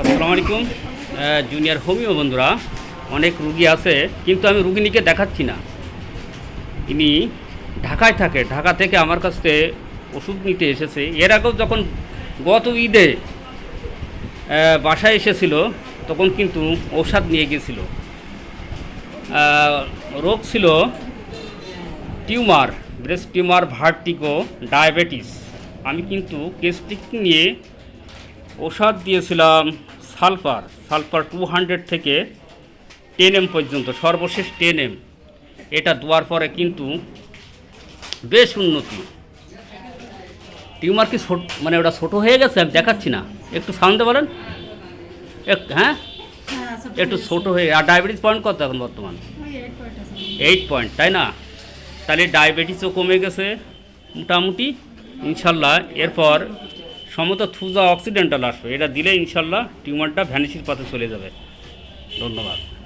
আসসালামু আলাইকুম। Junior homeo বন্ধুরা, অনেক রুগী আছে, কিন্তু আমি রুগিনীকে দেখাচ্ছি না। ইনি ঢাকায় থাকে, ঢাকা থেকে আমার কাছ ওষুধ নিতে এসেছে। এর আগেও যখন গত ঈদে বাসায় এসেছিল, তখন কিন্তু ঔষধ নিয়ে গেছিল। রোগ ছিল tumour, breast tumour vertigo diabetes. আমি কিন্তু কেস্টিক নিয়ে ওষুধ দিয়েছিলাম। সালফার সালফার টু হান্ড্রেড থেকে টেন এম পর্যন্ত সর্বশেষ টেন এম এটা দেওয়ার পরে কিন্তু বেশ উন্নতি। টিউমার কি ছোট মানে ওটা ছোটো হয়ে গেছে? আমি দেখাচ্ছি না। একটু সাউন্ডে বলেন। একটু হ্যাঁ? একটু ছোটো হয়ে আর ডায়াবেটিস পয়েন্ট কত এখন বর্তমান? এইট পয়েন্ট তাই না? তাহলে ডায়াবেটিসও কমে গেছে মোটামুটি ইনশাল্লাহ। এরপর সমত থুজা অক্সিডেন্টাল আসবে। এটা দিলে ইনশাল্লাহ টিউমারটা ভ্যানিসির পথে চলে যাবে। ধন্যবাদ।